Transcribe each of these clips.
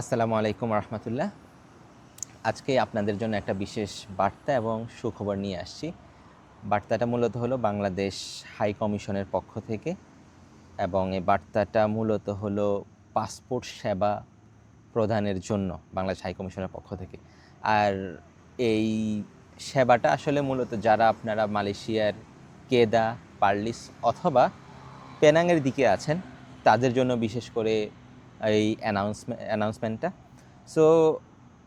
আসসালামু আলাইকুম রহমতুল্লাহ। আজকে আপনাদের জন্য একটা বিশেষ বার্তা এবং সুখবর নিয়ে আসছি। বার্তাটা মূলত হলো বাংলাদেশ হাই কমিশনের পক্ষ থেকে এবং এই বার্তাটা মূলত হলো পাসপোর্ট সেবা প্রদানের জন্য বাংলাদেশ হাই কমিশনের পক্ষ থেকে। আর এই সেবাটা আসলে মূলত যারা আপনারা মালয়েশিয়ার কেদা, পার্লিস অথবা পেনাংয়ের দিকে আছেন, তাদের জন্য বিশেষ করে এই অ্যানাউন্সমেন্ট অ্যানাউন্সমেন্টটা সো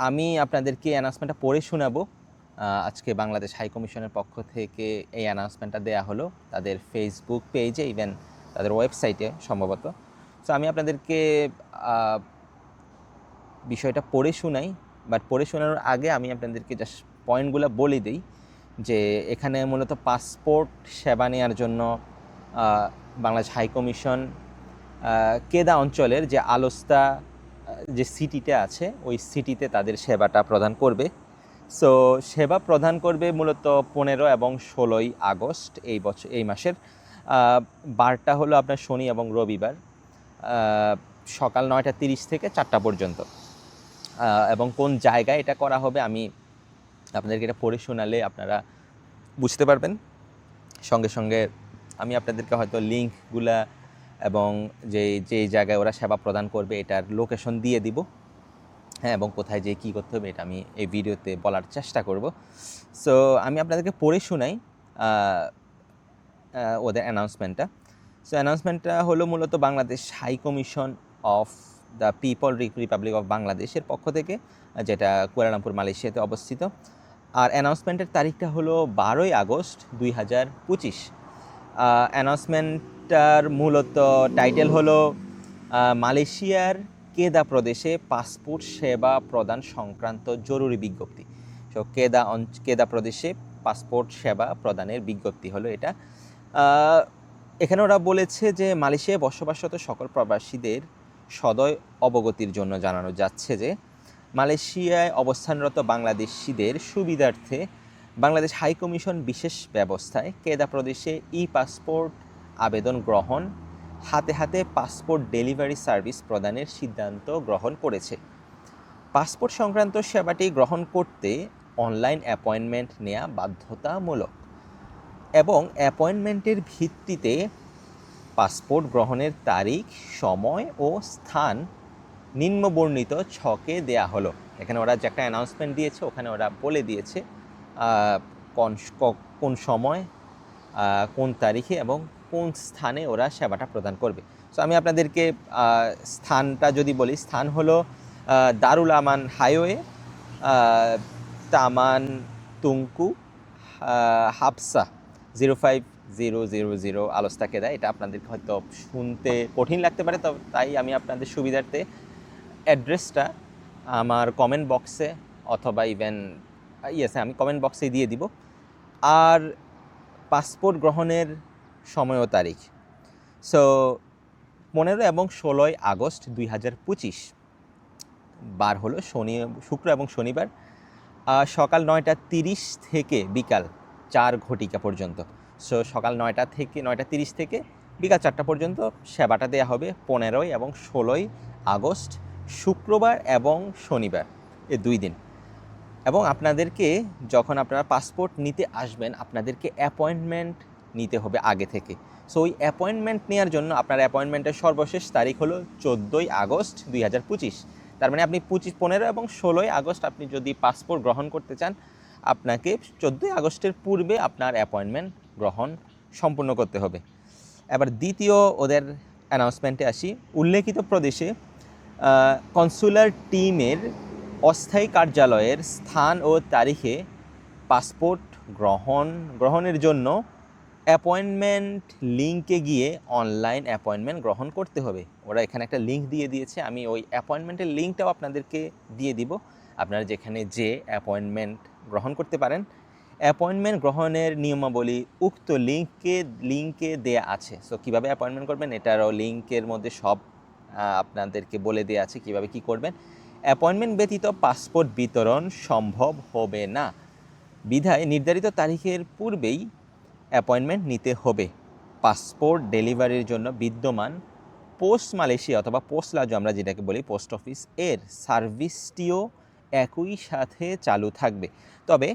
আমি আপনাদেরকে অ্যানাউন্সমেন্টটা পড়ে শোনাবো। আজকে বাংলাদেশ হাই কমিশনের পক্ষ থেকে এই অ্যানাউন্সমেন্টটা দেয়া হলো তাদের ফেসবুক পেজে ইভেন তাদের ওয়েবসাইটে সম্ভবত। সো আমি আপনাদেরকে বিষয়টা পড়ে শোনাই। বাট পড়ে শোনানোর আগে আমি আপনাদেরকে জাস্ট পয়েন্টগুলো বলে দিই যে এখানে মূলত পাসপোর্ট সেবা নেওয়ার জন্য বাংলাদেশ হাই কমিশন কেদা অঞ্চলের যে আলোস্তা যে সিটিতে আছে, ওই সিটিতে তাদের সেবাটা প্রদান করবে। সো সেবা প্রদান করবে মূলত পনেরো এবং ষোলোই আগস্ট এই বছর এই মাসের। বারটা হলো আপনার শনি এবং রবিবার সকাল নয়টা তিরিশ থেকে চারটা পর্যন্ত। এবং কোন জায়গায় এটা করা হবে আমি আপনাদেরকে এটা পড়ে শোনালে আপনারা বুঝতে পারবেন। সঙ্গে সঙ্গে আমি আপনাদেরকে হয়তো লিঙ্কগুলা এবং যে যেই জায়গায় ওরা সেবা প্রদান করবে এটার লোকেশন দিয়ে দিব। হ্যাঁ এবং কোথায় যে কী করতে হবে এটা আমি এই ভিডিওতে বলার চেষ্টা করব। সো আমি আপনাদেরকে পড়ে শোনাই ওদের অ্যানাউন্সমেন্টটা সো অ্যানাউন্সমেন্টটা হলো মূলত Bangladesh High Commission of the People Republic of বাংলাদেশের পক্ষ থেকে, যেটা কুয়ালালামপুর, মালয়েশিয়াতে অবস্থিত। আর অ্যানাউন্সমেন্টের তারিখটা হলো বারোই আগস্ট দুই হাজার পঁচিশ। অ্যানাউন্সমেন্টটার মূলত টাইটেল হলো মালয়েশিয়ার কেদা প্রদেশে পাসপোর্ট সেবা প্রদান সংক্রান্ত জরুরি বিজ্ঞপ্তি। সো কেদা অঞ্চ- কেদা প্রদেশে পাসপোর্ট সেবা প্রদানের বিজ্ঞপ্তি হলো এটা। এখানে ওরা বলেছে যে মালয়েশিয়ায় বসবাসরত সকল প্রবাসীদের সদয় অবগতির জন্য জানানো যাচ্ছে যে, মালয়েশিয়ায় অবস্থানরত বাংলাদেশিদের সুবিধার্থে বাংলাদেশ হাই কমিশন বিশেষ ব্যবস্থায় কেদা প্রদেশে ই পাসপোর্ট আবেদন গ্রহণ, হাতে হাতে পাসপোর্ট ডেলিভারি সার্ভিস প্রদানের সিদ্ধান্ত গ্রহণ করেছে। পাসপোর্ট সংক্রান্ত সেবাটি গ্রহণ করতে অনলাইন অ্যাপয়েন্টমেন্ট নেওয়া বাধ্যতামূলক এবং অ্যাপয়েন্টমেন্টের ভিত্তিতে পাসপোর্ট গ্রহণের তারিখ, সময় ও স্থান নিম্নবর্ণিত ছকে দেয়া হলো। এখানে ওরা যে একটা অ্যানাউন্সমেন্ট দিয়েছে, ওখানে ওরা বলে দিয়েছে কোন কোন সময় কোন তারিখে এবং কোন স্থানে ওরা সেবাটা প্রদান করবে। সো আমি আপনাদেরকে স্থানটা যদি বলি, স্থান হলো Darul Aman highway Taman Tunku Hafsah zero five zero zero zero আলোস্তাকে দেয় এটা আপনাদেরকে হয়তো শুনতে কঠিন লাগতে পারে তো তাই আমি আপনাদের সুবিধার্থে অ্যাড্রেসটা আমার কমেন্ট বক্সে অথবা ইভেন ইয়েস আমি কমেন্ট বক্সে দিয়ে দিব। আর পাসপোর্ট গ্রহণের সময় ও তারিখ। সো পনেরো এবং ষোলোই আগস্ট দুই হাজার পঁচিশ। বার হলো শনি, শুক্র এবং শনিবার। সকাল নয়টা তিরিশ থেকে বিকাল চার ঘটিকা পর্যন্ত। সো সকাল নয়টা থেকে, নয়টা তিরিশ থেকে বিকাল চারটা পর্যন্ত সেবাটা দেওয়া হবে পনেরোই এবং ষোলোই আগস্ট, শুক্রবার এবং শনিবার এ দুই দিন। এবং আপনাদেরকে যখন আপনারা পাসপোর্ট নিতে আসবেন, আপনাদেরকে অ্যাপয়েন্টমেন্ট নিতে হবে আগে থেকে। সো ওই অ্যাপয়েন্টমেন্ট নেওয়ার জন্য আপনার অ্যাপয়েন্টমেন্টের সর্বশেষ তারিখ হলো চোদ্দোই আগস্ট দুই হাজার পঁচিশ। তার মানে আপনি পঁচিশ, পনেরো এবং ষোলোই আগস্ট আপনি যদি পাসপোর্ট গ্রহণ করতে চান, আপনাকে চোদ্দোই আগস্টের পূর্বে আপনার অ্যাপয়েন্টমেন্ট গ্রহণ সম্পূর্ণ করতে হবে। এবার দ্বিতীয় ওদের অ্যানাউন্সমেন্টে আসি। উল্লেখিত প্রদেশে কনসুলার টিমের অস্থায়ী কার্যালয়ের স্থান ও তারিখে পাসপোর্ট গ্রহণ, গ্রহণের জন্য অ্যাপয়েন্টমেন্ট লিঙ্কে গিয়ে অনলাইন অ্যাপয়েন্টমেন্ট গ্রহণ করতে হবে। ওরা এখানে একটা লিঙ্ক দিয়ে দিয়েছে, আমি ওই অ্যাপয়েন্টমেন্টের লিঙ্কটাও আপনাদেরকে দিয়ে দিব। আপনারা যেখানে যে অ্যাপয়েন্টমেন্ট গ্রহণ করতে পারেন। অ্যাপয়েন্টমেন্ট গ্রহণের নিয়মাবলী উক্ত লিঙ্কে লিঙ্কে দেয়া আছে। সো কীভাবে অ্যাপয়েন্টমেন্ট করবেন? এটারও লিঙ্কের মধ্যে সব আপনাদেরকে বলে দেওয়া আছে কীভাবে কী করবেন। অ্যাপয়েন্টমেন্ট ব্যতীত পাসপোর্ট বিতরণ সম্ভব হবে না। বিধায় নির্ধারিত তারিখের পূর্বেই অ্যাপয়েন্টমেন্ট নিতে হবে। পাসপোর্ট ডেলিভারির জন্য বিদ্যমান পোস্ট মালয়েশিয়া অথবা পোস্ট লাজো আমরা যেটাকে বলি পোস্ট অফিস এর সার্ভিসটিও একই সাথে চালু থাকবে। তবে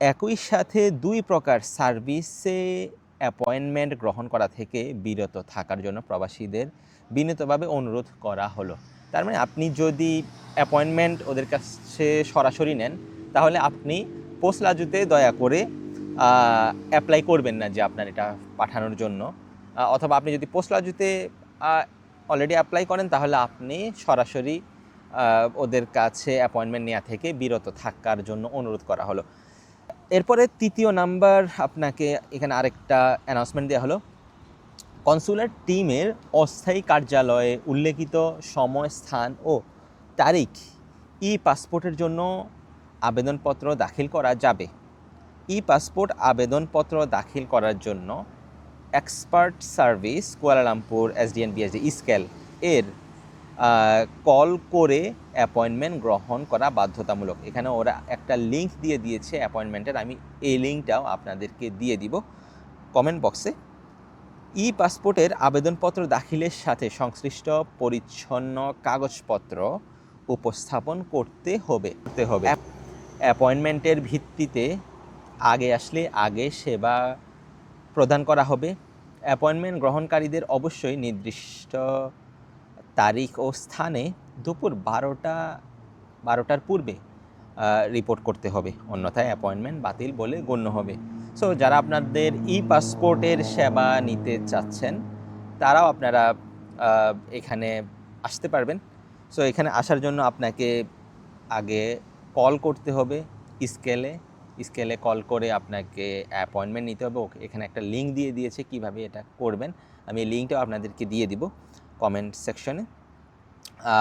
একই সাথে দুই প্রকার সার্ভিসে অ্যাপয়েন্টমেন্ট গ্রহণ করা থেকে বিরত থাকার জন্য প্রবাসীদের বিনীতভাবে অনুরোধ করা হলো। তার মানে আপনি যদি অ্যাপয়েন্টমেন্ট ওদের কাছে সরাসরি নেন, তাহলে আপনি পোস্ট লাজুতে দয়া করে অ্যাপ্লাই করবেন না যে আপনার এটা পাঠানোর জন্য। অথবা আপনি যদি পোস্ট লাজুতে অলরেডি অ্যাপ্লাই করেন, তাহলে আপনি সরাসরি ওদের কাছে অ্যাপয়েন্টমেন্ট নেওয়া থেকে বিরত থাকার জন্য অনুরোধ করা হলো। এরপরে তৃতীয় নাম্বার আপনাকে এখানে আরেকটা অ্যানাউন্সমেন্ট দেওয়া হলো। কনসুলার টিমের অস্থায়ী কার্যালয়ে উল্লেখিত সময়, স্থান ও তারিখ ই পাসপোর্টের জন্য আবেদনপত্র দাখিল করা যাবে। ই পাসপোর্ট আবেদনপত্র দাখিল করার জন্য expert service Kuala Lumpur SDN BSD scale এর কল করে অ্যাপয়েন্টমেন্ট গ্রহণ করা বাধ্যতামূলক। এখানে ওরা একটা লিংক দিয়ে দিয়েছে অ্যাপয়েন্টমেন্টের আমি এই লিঙ্কটাও আপনাদেরকে দিয়ে দিব কমেন্ট বক্সে। ই পাসপোর্টের আবেদনপত্র দাখিলের সাথে সংশ্লিষ্ট পরিচ্ছন্ন কাগজপত্র উপস্থাপন করতে হবে। করতে হবে। অ্যাপয়েন্টমেন্টের ভিত্তিতে আগে আসলে আগে সেবা প্রদান করা হবে। অ্যাপয়েন্টমেন্ট গ্রহণকারীদের অবশ্যই নির্দিষ্ট তারিখ ও স্থানে দুপুর বারোটা, বারোটার পূর্বে রিপোর্ট করতে হবে। অন্যথায় অ্যাপয়েন্টমেন্ট বাতিল বলে গণ্য হবে। সো যারা আপনাদের ই পাসপোর্টের সেবা নিতে চাচ্ছেন, তারাও আপনারা এখানে আসতে পারবেন। সো এখানে আসার জন্য আপনাকে আগে কল করতে হবে স্কেলে। স্কেলে কল করে আপনাকে অ্যাপয়েন্টমেন্ট নিতে হবে। ওকে, এখানে একটা লিঙ্ক দিয়ে দিয়েছে কীভাবে এটা করবেন। আমি এই লিঙ্কটাও আপনাদেরকে দিয়ে দিব কমেন্ট সেকশনে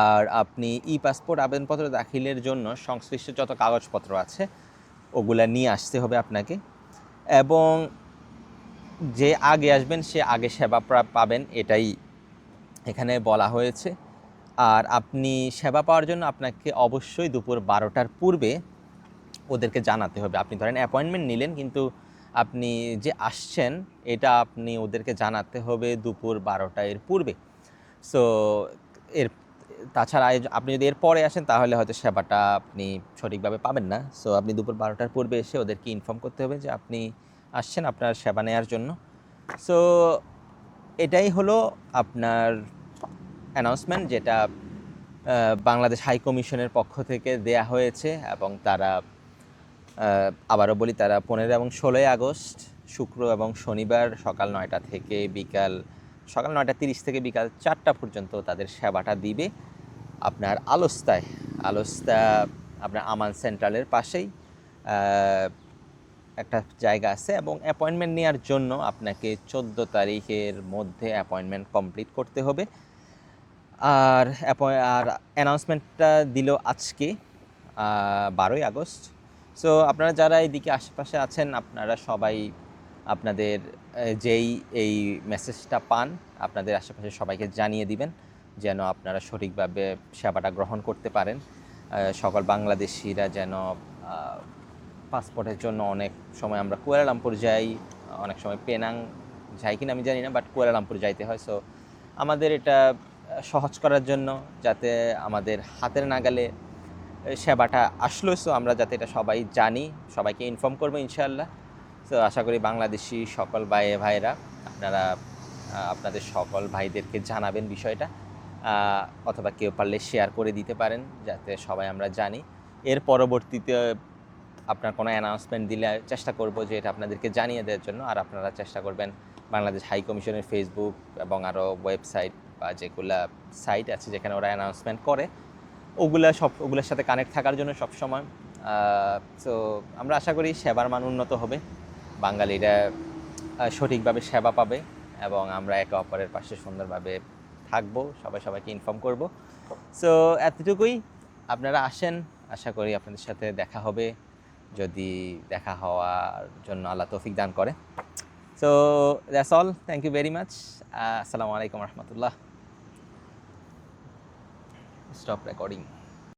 আর আপনি ই পাসপোর্ট আবেদনপত্র দাখিলের জন্য সংশ্লিষ্ট যত কাগজপত্র আছে, ওগুলা নিয়ে আসতে হবে আপনাকে। এবং যে আগে আসবেন, সে আগে সেবা পাবেন, এটাই এখানে বলা হয়েছে। আর আপনি সেবা পাওয়ার জন্য আপনাকে অবশ্যই দুপুর বারোটার পূর্বে ওদেরকে জানাতে হবে। আপনি ধরেন অ্যাপয়েন্টমেন্ট নিলেন, কিন্তু আপনি যে আসছেন, এটা আপনি ওদেরকে জানাতে হবে দুপুর বারোটা এর পূর্বে। সো এর, তাছাড়া আপনি যদি এর পরে আসেন, তাহলে হয়তো সেবাটা আপনি সঠিকভাবে পাবেন না। সো আপনি দুপুর বারোটার পূর্বে এসে ওদেরকে ইনফর্ম করতে হবে যে আপনি আসছেন আপনার সেবা নেওয়ার জন্য। সো এটাই হলো আপনার অ্যানাউন্সমেন্ট যেটা বাংলাদেশ হাই কমিশনের পক্ষ থেকে দেয়া হয়েছে এবং তারা আবারও বলি তারা পনেরো এবং ষোলোই আগস্ট, শুক্র এবং শনিবার সকাল নয়টা থেকে বিকাল, সকাল নয়টা তিরিশ থেকে বিকাল চারটা পর্যন্ত তাদের সেবাটা দিবে আপনার আলস্তায়। আলস্তা আপনার আমান সেন্ট্রালের পাশেই একটা জায়গা আছে এবং অ্যাপয়েন্টমেন্ট নেওয়ার জন্য আপনাকে চোদ্দ তারিখের মধ্যে অ্যাপয়েন্টমেন্ট কমপ্লিট করতে হবে। আর আর অ্যানাউন্সমেন্টটা দিল আজকে বারোই আগস্ট। সো আপনারা যারা এইদিকে আশেপাশে আছেন, আপনারা সবাই আপনাদের যেই এই মেসেজটা পান, আপনাদের আশেপাশে সবাইকে জানিয়ে দিবেন, যেন আপনারা সঠিকভাবে সেবাটা গ্রহণ করতে পারেন। সকল বাংলাদেশিরা যেন পাসপোর্টের জন্য অনেক সময় আমরা কুয়ালালামপুর যাই, অনেক সময় পেনাং যাই কিনা আমি জানি না বাট কুয়ালালামপুর যাইতে হয়। সো আমাদের এটা সহজ করার জন্য, যাতে আমাদের হাতের নাগালে সেবাটা আসলো সো আমরা যাতে এটা সবাই জানি, সবাইকে ইনফর্ম করব ইনশাআল্লাহ। সো আশা করি বাংলাদেশি সকল ভাই ভাইয়েরা, আপনারা আপনাদের সকল ভাইদেরকে জানাবেন বিষয়টা অথবা কেউ পারলে শেয়ার করে দিতে পারেন, যাতে সবাই আমরা জানি। এর পরবর্তীতে আপনার কোনো অ্যানাউন্সমেন্ট দিলে চেষ্টা করব যে এটা আপনাদেরকে জানিয়ে দেওয়ার জন্য, আর আপনারা চেষ্টা করবেন বাংলাদেশ হাই কমিশনের ফেসবুক এবং আরও ওয়েবসাইট বা যেগুলা সাইট আছে যেখানে ওরা অ্যানাউন্সমেন্ট করে ওগুলা সব, ওগুলোর সাথে কানেক্ট থাকার জন্য সবসময়। তো আমরা আশা করি সেবার মান উন্নত হবে। বাঙালিরা সঠিকভাবে সেবা পাবে এবং আমরা একে অপরের পাশে সুন্দরভাবে থাকব, সবাই সবাইকে ইনফর্ম করব। সো এতটুকুই। আপনারা আসেন, আশা করি আপনাদের সাথে দেখা হবে। যদি দেখা হওয়ার জন্য আল্লাহ তৌফিক দান করে। So that's all thank you very much আসসালামু আলাইকুম রহমতুল্লাহ। Stop recording